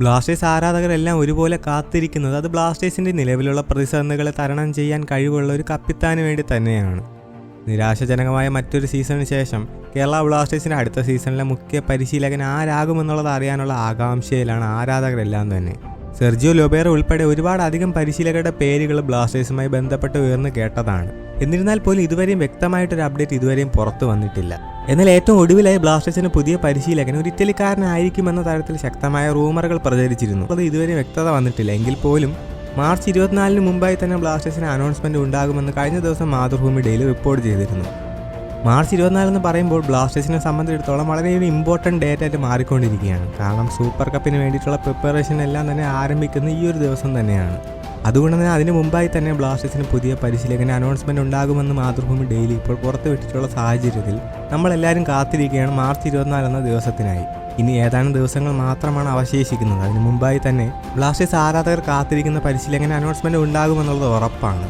Blasters ആരാധകരെല്ലാം ഒരുപോലെ കാത്തിരിക്കുന്നത് അത് ബ്ലാസ്റ്റേഴ്സിന്റെ നിലവിലുള്ള പ്രതിസന്ധികളെ തരണം ചെയ്യാൻ കഴിവുള്ള ഒരു കപ്പിത്താന് വേണ്ടി തന്നെയാണ്. നിരാശജനകമായ മറ്റൊരു സീസണിന് ശേഷം കേരള ബ്ലാസ്റ്റേഴ്സിന്റെ അടുത്ത സീസണിലെ മുഖ്യ പരിശീലകൻ ആരാകുമെന്നുള്ളത് അറിയാനുള്ള ആകാംക്ഷയിലാണ് ആരാധകരെല്ലാം തന്നെ. സെർജിയോ ലൊബേറ ഉൾപ്പെടെ ഒരുപാട് അധികം പരിശീലകരുടെ പേരുകൾ ബ്ലാസ്റ്റേഴ്സുമായി ബന്ധപ്പെട്ട് ഉയർന്നു കേട്ടതാണ്. എന്നിരുന്നാൽ പോലും ഇതുവരെയും വ്യക്തമായിട്ടൊരു അപ്ഡേറ്റ് ഇതുവരെയും പുറത്തു വന്നിട്ടില്ല. എന്നാൽ ഏറ്റവും ഒടുവിലായി ബ്ലാസ്റ്റേഴ്സിന് പുതിയ പരിശീലകൻ ഒരു ഇറ്റലിക്കാരനായിരിക്കുമെന്ന തരത്തിൽ ശക്തമായ റൂമറുകൾ പ്രചരിച്ചിരുന്നു. അത് ഇതുവരെ വ്യക്തത വന്നിട്ടില്ല. എങ്കിൽ പോലും മാർച്ച് ഇരുപത്തിനാലിന് മുമ്പായി തന്നെ ബ്ലാസ്റ്റേഴ്സിന് അനൗൺസ്മെന്റ് ഉണ്ടാകുമെന്ന് കഴിഞ്ഞ ദിവസം മാതൃഭൂമി ഡെയിലി റിപ്പോർട്ട് ചെയ്തിരുന്നു. മാർച്ച് ഇരുപത്തിനാലെന്ന് പറയുമ്പോൾ ബ്ലാസ്റ്റേഴ്സിനെ സംബന്ധിച്ചിടത്തോളം വളരെ ഒരു ഇമ്പോർട്ടന്റ് ഡേറ്റ് ആയിട്ട് മാറിക്കൊണ്ടിരിക്കുകയാണ്. കാരണം സൂപ്പർ കപ്പിന് വേണ്ടിയിട്ടുള്ള പ്രിപ്പറേഷൻ എല്ലാം തന്നെ ആരംഭിക്കുന്ന ഈ ഒരു ദിവസം തന്നെയാണ്. അതുകൊണ്ട് തന്നെ അതിന് മുമ്പായി തന്നെ ബ്ലാസ്റ്റേഴ്സിന് പുതിയ പരിശീലകന് അനൗൺസ്മെന്റ് ഉണ്ടാകുമെന്ന് മാതൃഭൂമി ഡെയിലി ഇപ്പോൾ പുറത്തുവിട്ടിട്ടുള്ള സാഹചര്യത്തിൽ നമ്മളെല്ലാവരും കാത്തിരിക്കുകയാണ്. മാർച്ച് ഇരുപത്തിനാല് എന്ന ദിവസത്തിനായി. ഇനി ഏതാനും ദിവസങ്ങൾ മാത്രമാണ് അവശേഷിക്കുന്നത്. അതിന് മുമ്പായി തന്നെ ബ്ലാസ്റ്റേഴ്സ് ആരാധകർ കാത്തിരിക്കുന്ന പരിശീലകന് അനൗൺസ്മെന്റ് ഉണ്ടാകുമെന്നുള്ളത് ഉറപ്പാണ്.